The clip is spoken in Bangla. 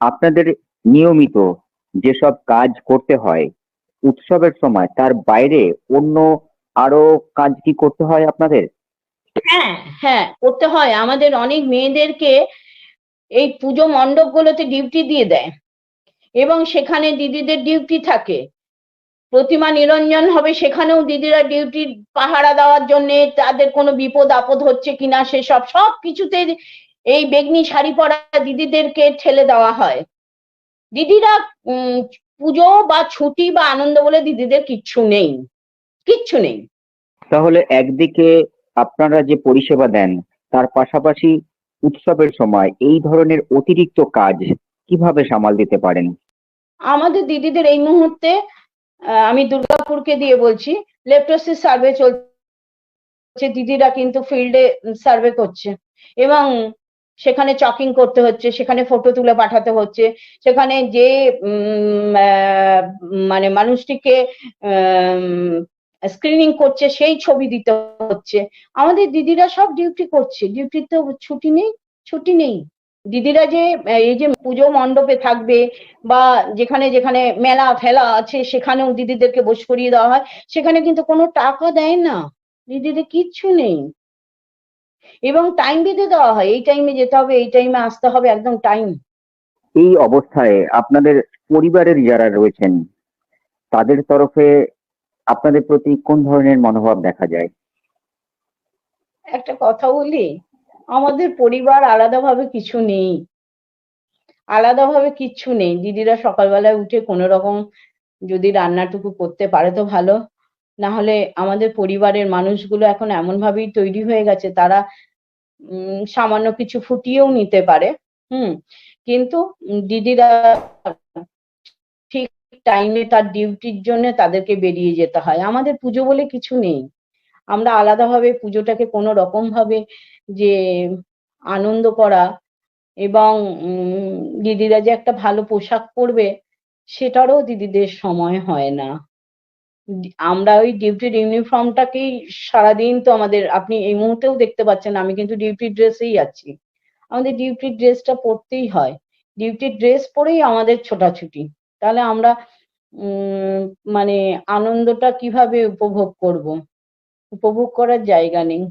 আপনাদের নিয়মিত যেসব কাজ করতে হয়, উৎসবের সময় তার বাইরে অন্য আরও কাজ কি করতে হয় আপনাদের? হ্যাঁ হ্যাঁ করতে হয়। আমাদের অনেক মেয়েদেরকে এই পুজো মণ্ডপগুলোতে ডিউটি দিয়ে দেয় এবং সেখানে দিদিদের ডিউটি থাকে। প্রতিমা নিরঞ্জন হবে সেখানেও দিদিরা ডিউটি পাহারা দেওয়ার জন্য তাদের কোনো বিপদ আপদ হচ্ছে কিনা সেসব সব কিছুতে এই বেগনি শাড়ি পরা দিদিদেরকে ঠেলে দেওয়া হয়। দিদিরা পুজো বা ছুটি বা আনন্দ বলে দিদিদের কিচ্ছু নেই। কিচ্ছু নেই। তাহলে একদিকে আপনারা যে পরিষেবা দেন তার পাশাপাশি উৎসবের সময় এই ধরনের অতিরিক্ত কাজ কীভাবে সামাল দিতে পারেন? আমাদের দিদিদের এই মুহূর্তে আমি দুর্গাপুরকে দিয়ে বলছি লেপ্টোসিস সার্ভে চলছে। দিদিরা কিন্তু ফিল্ডে সার্ভে করছে। এবং সেখানে চকিং করতে হচ্ছে, সেখানে ফটো তুলে পাঠাতে হচ্ছে, সেখানে যে মানে মানুষটিকে স্ক্রিনিং করছে সেই ছবি দিতে হচ্ছে। আমাদের দিদিরা সব ডিউটি করছে ডিউটির তো ছুটি নেই ছুটি নেই। দিদিরা যে, এই যে পুজো মণ্ডপে থাকবে বা যেখানে যেখানে মেলা ফেলা আছে, সেখানেও দিদিদেরকে বস করিয়ে দেওয়া হয়, সেখানে কিন্তু কোনো টাকা দেয় না। দিদিদের কিচ্ছু নেই। এবং টাইম বেঁধে দেওয়া হয়। এই টাইমে যেতে হবে এই টাইমে আসতে হবে একদম টাইম এই অবস্থায় আপনাদের পরিবারের যারা রয়েছেন তাদের তরফে আপনাদের প্রতি কোন ধরনের মনোভাব দেখা যায়? একটা কথা বলি আমাদের পরিবার আলাদাভাবে কিছু নেই। আলাদাভাবে কিচ্ছু নেই। দিদিরা সকালবেলায় উঠে কোনো রকম যদি রান্নাটুকু করতে পারে তো ভালো। না হলে আমাদের পরিবারের মানুষগুলো এখন এমন ভাবেই তৈরি হয়ে গেছে, তারা, উম, সামান্য কিছু ফুটিয়েও নিতে পারে, হুম? কিন্তু দিদিরা ঠিক টাইমে তার ডিউটির জন্য তাদেরকে বেরিয়ে যেতে হয়। আমাদের পুজো বলে কিছু নেই। আমরা আলাদাভাবে পুজোটাকে কোনো রকম ভাবে যে আনন্দ করা এবং দিদিরা যে একটা ভালো পোশাক পরবে, সেটারও দিদিদের সময় হয় না। আমরা ওই ডিউটির ইউনিফর্মটাকেই সারাদিন তো আমাদের, আপনি এই মুহূর্তেও দেখতে পাচ্ছেন, আমি কিন্তু ডিউটির ড্রেসেই আছি। আমাদের ডিউটির ড্রেসটা পরতেই হয়। ডিউটির ড্রেস পরেই আমাদের ছোটাছুটি। তাহলে আমরা মানে আনন্দটা কীভাবে উপভোগ করব? উপভোগ করার জায়গা নেই।